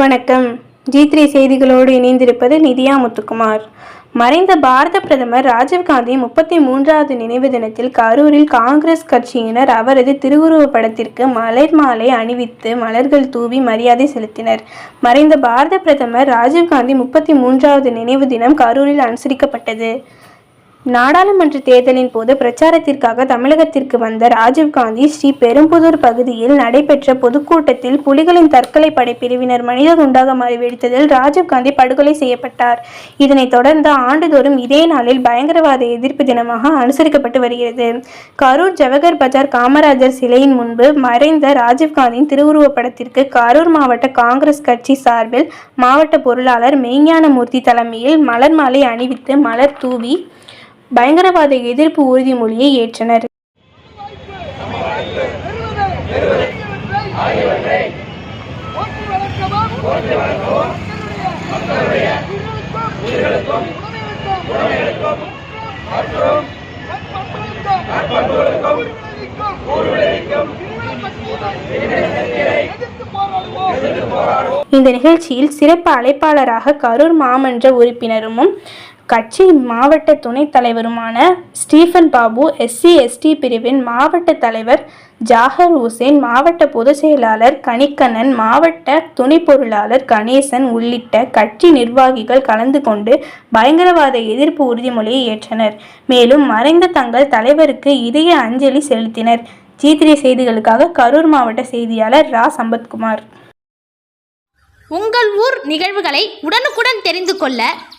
வணக்கம். G three செய்திகளோடு இணைந்திருப்பது நிதியா முத்துக்குமார். மறைந்த பாரத பிரதமர் ராஜீவ்காந்தி முப்பத்தி மூன்றாவது நினைவு தினத்தில் கரூரில் காங்கிரஸ் கட்சியினர் அவரது திருவுருவப் படத்திற்கு மலர் மாலை அணிவித்து மலர்கள் தூவி மரியாதை செலுத்தினர். மறைந்த பாரத பிரதமர் ராஜீவ்காந்தி முப்பத்தி மூன்றாவது நினைவு தினம் கரூரில் அனுசரிக்கப்பட்டது. நாடாளுமன்ற தேர்தலின் போது பிரச்சாரத்திற்காக தமிழகத்திற்கு வந்த ராஜீவ்காந்தி ஸ்ரீ பெரும்புதூர் பகுதியில் நடைபெற்ற பொதுக்கூட்டத்தில் புலிகளின் தற்கொலை படை பிரிவினர் மனித குண்டாக மாறி வெடித்ததில் ராஜீவ்காந்தி படுகொலை செய்யப்பட்டார். இதனைத் தொடர்ந்து ஆண்டுதோறும் இதே நாளில் பயங்கரவாத எதிர்ப்பு தினமாக அனுசரிக்கப்பட்டு வருகிறது. கரூர் ஜவஹர் பஜார் காமராஜர் சிலையின் முன்பு மறைந்த ராஜீவ்காந்தியின் திருவுருவப் படத்திற்கு கரூர் மாவட்ட காங்கிரஸ் கட்சி சார்பில் மாவட்ட பொருளாளர் மெய்ஞானமூர்த்தி தலைமையில் மலர் மாலை அணிவித்து மலர் தூவி பயங்கரவாத எதிர்ப்பு உறுதிமொழியை ஏற்றனர். இந்த நிகழ்ச்சியில் சிறப்பு அழைப்பாளராக கரூர் மாமன்ற உறுப்பினரும் கட்சி மாவட்ட துணைத் தலைவருமான ஸ்டீஃபன் பாபு எஸ்சி எஸ்டி பிரிவின் மாவட்ட தலைவர் ஜாகர் ஹுசேன் மாவட்ட பொதுச் செயலாளர் கணிக்கண்ணன் மாவட்ட துணை பொருளாளர் கணேசன் உள்ளிட்ட கட்சி நிர்வாகிகள் கலந்து கொண்டு பயங்கரவாத எதிர்ப்பு உறுதிமொழியை ஏற்றனர். மேலும் மறைந்த தங்கள் தலைவருக்கு இதய அஞ்சலி செலுத்தினர். ஜி த்ரீ செய்திகளுக்காக கரூர் மாவட்ட செய்தியாளர் ரா. சம்பத்குமார். உங்கள் ஊர் நிகழ்வுகளை உடனுக்குடன் தெரிந்து கொள்ள